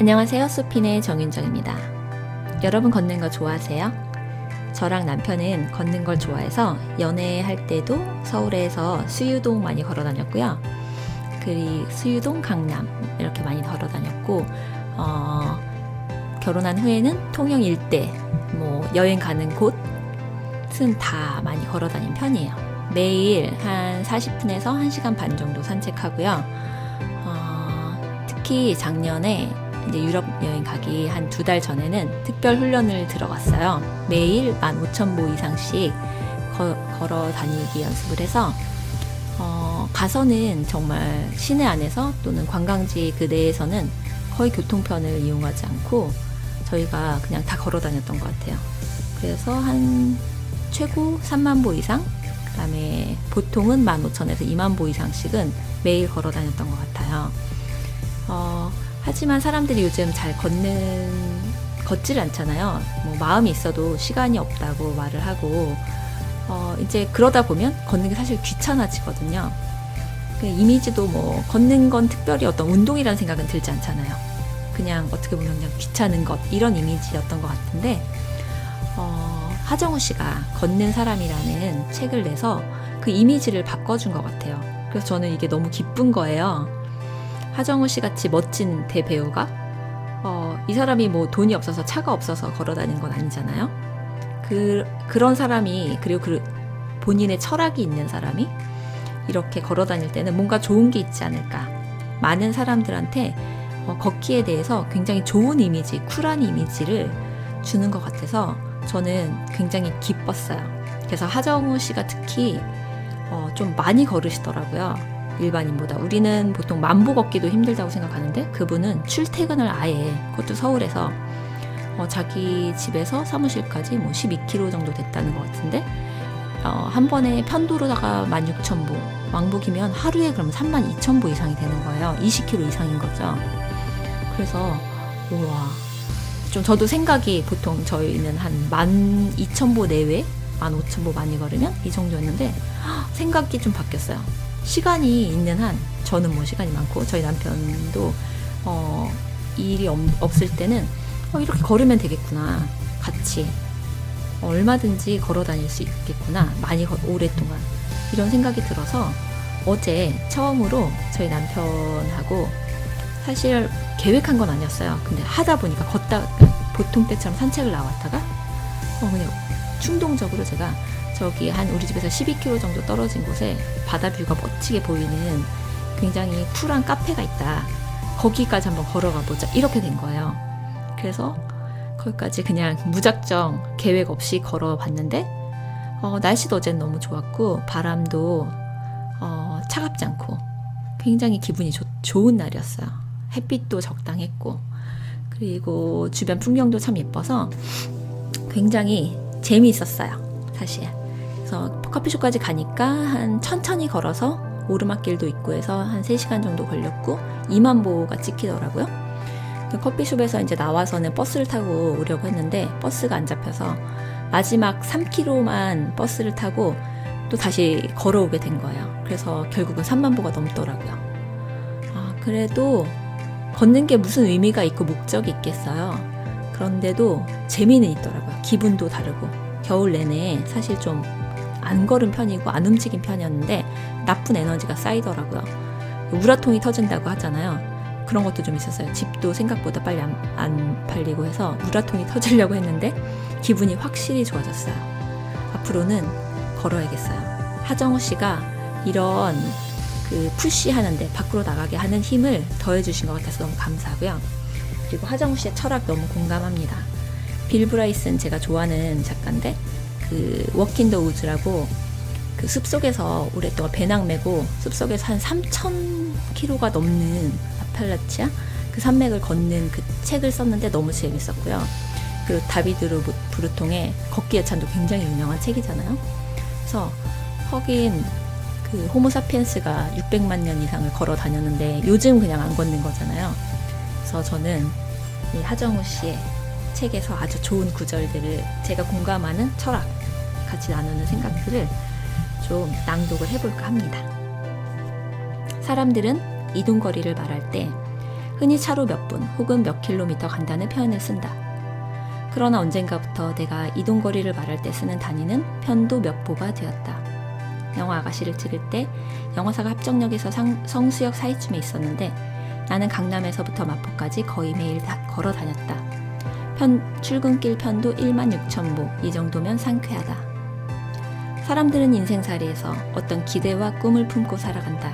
안녕하세요. 수핀의 정윤정입니다. 여러분 걷는 거 좋아하세요? 저랑 남편은 걷는 걸 좋아해서 연애할 때도 서울에서 수유동 많이 걸어 다녔고요. 그리고 수유동, 강남 이렇게 많이 걸어 다녔고 어, 결혼한 후에는 통영 일대 뭐 여행 가는 곳은 다 많이 걸어 다닌 편이에요. 매일 한 40분에서 1시간 반 정도 산책하고요. 어, 특히 작년에 이제 유럽 여행 가기 한 두 달 전에는 특별 훈련을 들어갔어요. 매일 15,000보 이상씩 거- 걸어 다니기 연습을 해서 어, 가서는 정말 시내 안에서 또는 관광지 그 내에서는 거의 교통편을 이용하지 않고 저희가 그냥 다 걸어 다녔던 것 같아요. 그래서 한 최고 3만 보 이상, 그 다음에 보통은 15,000에서 2만 보 이상씩은 매일 걸어 다녔던 것 같아요. 어, 하지만 사람들이 요즘 잘 걷는, 걷질 않잖아요. 뭐 마음이 있어도 시간이 없다고 말을 하고, 어, 이제 그러다 보면 걷는 게 사실 귀찮아지거든요. 그 이미지도 뭐 걷는 건 특별히 어떤 운동이라는 생각은 들지 않잖아요. 그냥 어떻게 보면 그냥 귀찮은 것 이런 이미지였던 것 같은데 어, 하정우 씨가 걷는 사람이라는 책을 내서 그 이미지를 바꿔준 것 같아요. 그래서 저는 이게 너무 기쁜 거예요. 하정우 씨 같이 멋진 대배우가 어, 이 사람이 뭐 돈이 없어서 차가 없어서 걸어 다니는 건 아니잖아요. 그 그런 사람이 그리고 그 본인의 철학이 있는 사람이 이렇게 걸어 다닐 때는 뭔가 좋은 게 있지 않을까. 많은 사람들한테 어, 걷기에 대해서 굉장히 좋은 이미지, 쿨한 이미지를 주는 것 같아서 저는 굉장히 기뻤어요. 그래서 하정우 씨가 특히 어, 좀 많이 걸으시더라고요. 일반인보다. 우리는 보통 만보 걷기도 힘들다고 생각하는데 그분은 출퇴근을 아예 그것도 서울에서 어, 자기 집에서 사무실까지 뭐 12km 정도 됐다는 것 같은데 어, 한 번에 편도로다가 16,000보, 왕복이면 하루에 그럼 32,000보 이상이 되는 거예요. 20km 이상인 거죠. 그래서 우와 좀 저도 생각이 보통 저희는 한 12,000보 내외 15,000보 많이 걸으면 이 정도였는데 헉, 생각이 좀 바뀌었어요. 시간이 있는 한 저는 뭐 시간이 많고 저희 남편도 어, 일이 없, 없을 때는 어, 이렇게 걸으면 되겠구나. 같이 얼마든지 걸어 다닐 수 있겠구나. 많이 걸- 오랫동안. 이런 생각이 들어서 어제 처음으로 저희 남편하고 사실 계획한 건 아니었어요. 근데 하다 보니까 걷다 보통 때처럼 산책을 나왔다가 어 그냥 충동적으로 제가 저기 한 우리 집에서 12km 정도 떨어진 곳에 바다 뷰가 멋지게 보이는 굉장히 쿨한 카페가 있다. 거기까지 한번 걸어가 보자. 이렇게 된 거예요. 그래서 거기까지 그냥 무작정 계획 없이 걸어 봤는데 어, 날씨도 어제는 너무 좋았고 바람도 어, 차갑지 않고 굉장히 기분이 좋- 좋은 날이었어요. 햇빛도 적당했고 그리고 주변 풍경도 참 예뻐서 굉장히 재미있었어요. 사실. 그래서 커피숍까지 가니까 한 천천히 걸어서 오르막길도 있고 해서 한 3시간 정도 걸렸고 2만 보가 찍히더라고요. 그 커피숍에서 이제 나와서는 버스를 타고 오려고 했는데 버스가 안 잡혀서 마지막 3km만 버스를 타고 또 다시 걸어오게 된 거예요. 그래서 결국은 3만 보가 넘더라고요. 아, 그래도 걷는 게 무슨 의미가 있고 목적이 있겠어요. 그런데도 재미는 있더라고요. 기분도 다르고. 겨울 내내 사실 좀 안 걸은 편이고 안 움직인 편이었는데 나쁜 에너지가 쌓이더라고요. 우라통이 터진다고 하잖아요. 그런 것도 좀 있었어요. 집도 생각보다 빨리 안, 안 팔리고 해서 우라통이 터지려고 했는데 기분이 확실히 좋아졌어요. 앞으로는 걸어야겠어요. 하정우 씨가 이런 그 푸시하는데 밖으로 나가게 하는 힘을 더해주신 것 같아서 너무 감사하고요. 그리고 하정우 씨의 철학 너무 공감합니다. 빌 브라이슨 제가 좋아하는 작가인데 그 워킹 더 우즈라고 그 숲속에서 오랫동안 배낭 메고 숲속에서 한 3,000km가 넘는 아팔라치아 그 산맥을 걷는 그 책을 썼는데 너무 재밌었고요. 그리고 다비드 루 브루통의 걷기의 찬도 굉장히 유명한 책이잖아요. 그래서 허긴 그 호모사피엔스가 600만 년 이상을 걸어 다녔는데 요즘 그냥 안 걷는 거잖아요. 그래서 저는 이 하정우 씨의 책에서 아주 좋은 구절들을 제가 공감하는 철학 같이 나누는 생각들을 좀 낭독을 해볼까 합니다. 사람들은 이동거리를 말할 때 흔히 차로 몇 분 혹은 몇 킬로미터 간다는 표현을 쓴다. 그러나 언젠가부터 내가 이동거리를 말할 때 쓰는 단위는 편도 몇 보가 되었다. 영화 아가씨를 찍을 때 영화사가 합정역에서 상- 성수역 사이쯤에 있었는데 나는 강남에서부터 마포까지 거의 매일 다 걸어 다녔다. 편, 출근길 편도 1만 6천 보, 이 정도면 상쾌하다. 사람들은 인생살이에서 어떤 기대와 꿈을 품고 살아간다.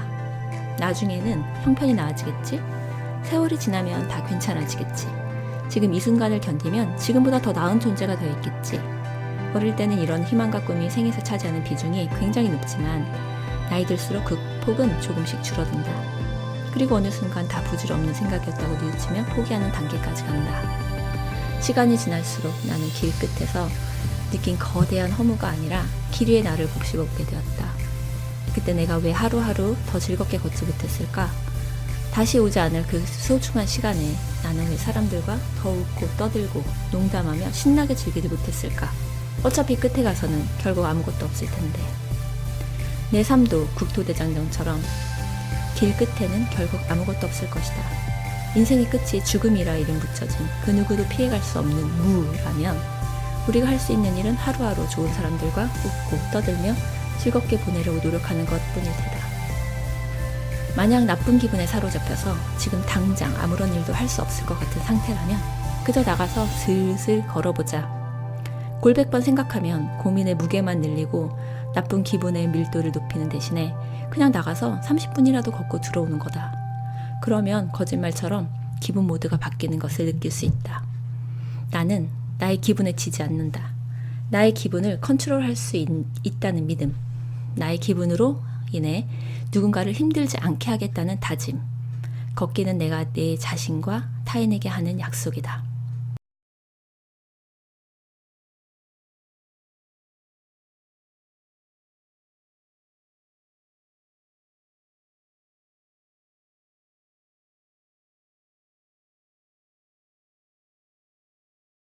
나중에는 형편이 나아지겠지? 세월이 지나면 다 괜찮아지겠지. 지금 이 순간을 견디면 지금보다 더 나은 존재가 되어 있겠지. 어릴 때는 이런 희망과 꿈이 생에서 차지하는 비중이 굉장히 높지만 나이 들수록 그 폭은 조금씩 줄어든다. 그리고 어느 순간 다 부질없는 생각이었다고 뉘우치며 포기하는 단계까지 간다. 시간이 지날수록 나는 길 끝에서 느낀 거대한 허무가 아니라 길 위의 나를 곱씹어 보게 되었다. 그때 내가 왜 하루하루 더 즐겁게 걷지 못했을까? 다시 오지 않을 그 소중한 시간에 나는 왜 사람들과 더 웃고 떠들고 농담하며 신나게 즐기지 못했을까? 어차피 끝에 가서는 결국 아무것도 없을 텐데. 내 삶도 국토대장정처럼 길 끝에는 결국 아무것도 없을 것이다. 인생의 끝이 죽음이라 이름 붙여진 그 누구도 피해갈 수 없는 무라면 우리가 할 수 있는 일은 하루하루 좋은 사람들과 웃고 떠들며 즐겁게 보내려고 노력하는 것 뿐일 테다. 만약 나쁜 기분에 사로잡혀서 지금 당장 아무런 일도 할 수 없을 것 같은 상태라면 그저 나가서 슬슬 걸어보자. 골백번 생각하면 고민의 무게만 늘리고 나쁜 기분의 밀도를 높이는 대신에 그냥 나가서 30분이라도 걷고 들어오는 거다. 그러면 거짓말처럼 기분 모드가 바뀌는 것을 느낄 수 있다. 나는 나의 기분에 지지 않는다. 나의 기분을 컨트롤할 수 있, 있다는 믿음. 나의 기분으로 인해 누군가를 힘들지 않게 하겠다는 다짐. 걷기는 내가 내 자신과 타인에게 하는 약속이다.